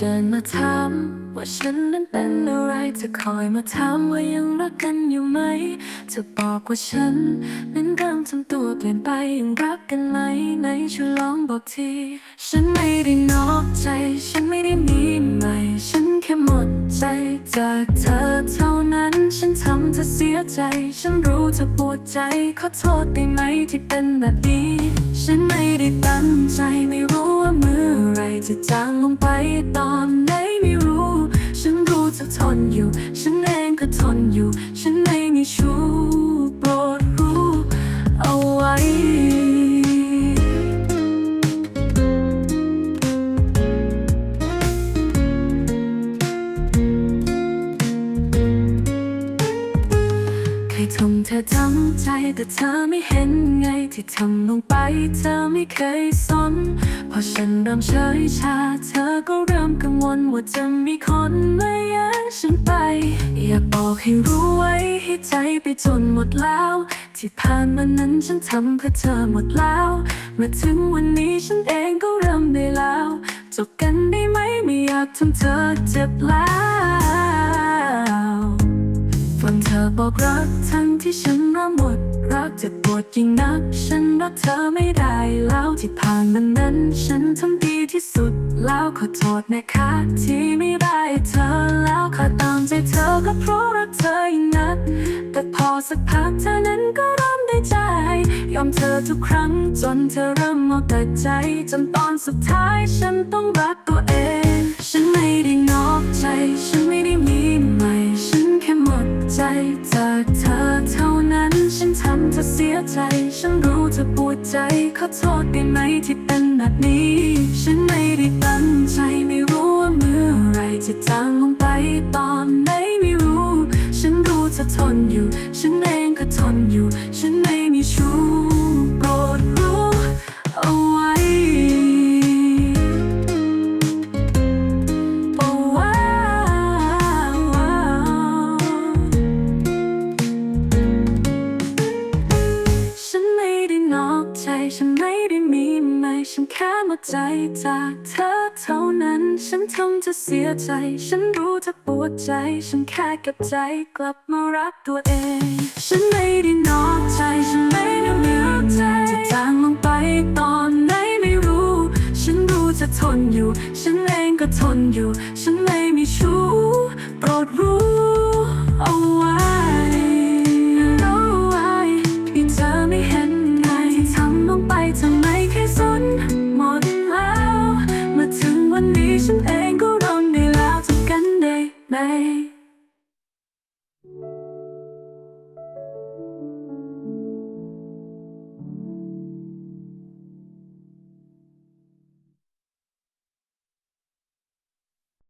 เดินมาถามว่าฉันนั้นเป็นอะไรเธอคอยมาถามว่ายังรักกันอยู่ไหมเธอบอกว่าฉันนั้นเริ่มทำตัวเปลี่ยนไปยังรักกันไหมไหนช่วยลองบอกที ฉันไม่ได้นอกใจ ฉันไม่ได้มีใหม่ ฉันแค่หมดใจจากเธอเท่านั้น ฉันทำเธอเสียใจ ฉันรู้เธอปวดใจ ขอโทษได้ไหมที่เป็นแบบนี้ ฉันไม่ได้ตั้ง จะจางลงไปตอนไหนไม่รู้ ฉันรู้จะทนอยู่ ฉันเองก็ทนอยู่ ฉันไม่มีชู้ ทำเธอทั้งใจแต่เธอไม่เห็นไงที่ทำลงไปเธอไม่เคยสน พอฉันเริ่มเฉยชา เธอก็เริ่มกังวลว่าจะมีคนมาแย่งฉันไป อยากบอกให้รู้ไว้ให้ใจไปจนหมดแล้ว ที่ผ่านมานั้นฉันทำเพื่อเธอหมดแล้วมาถึงวันนี้ฉันเองก็เริ่มได้แล้ว จบกันได้ไหมไม่อยากทำเธอเจ็บแล้ว บอกรักทั้งที่ฉันริ่มหมด รักเจ็บปวดยิ่งนัก ฉันรักเธอไม่ได้แล้วที่ผ่านมานั้น ฉันทำดีที่สุด แล้วขอโทษนะคะที่ไม่ได้เธอแล้วขอตามใจเธอก็เพราะรักเธอยิ่งนัก แต่พอสักพักเธอนั้นก็เริ่มได้ใจ ยอมเธอทุกครั้งจนเธอเริ่มเอาแต่ใจ จนตอนสุดท้ายฉันต้องรักตัวเอง ฉันไม่ได้นอกใจฉัน เสียใจ ฉันรู้เธอปวดใจ ขอโทษได้ไหมที่เป็นแบบนี้ ฉันไม่ได้ตั้งใจไม่รู้ว่าเมื่อไรจะจางลงไปตอนไหนไม่รู้ ฉันรู้เธอทนอยู่ ฉันเองก็ทนอยู่ ฉันไม่มีชู้ ฉันไม่ได้มีไหม่ฉันแค่หมดใจจากเธอเท่านั้น ฉันทำจะเสียใจ ฉันรู้จะปวดใจ ฉันแค่กับใจกลับมารักตัวเอง ฉันไม่ได้นอกใจ ฉันไม่ได้เหลือใจ จะจางลงไปตอนไหนไม่รู้ ฉันรู้จะทนอยู่ ฉันเองก็ทนอยู่ ฉันไม่มีชู้โปรดรู้เอาไว้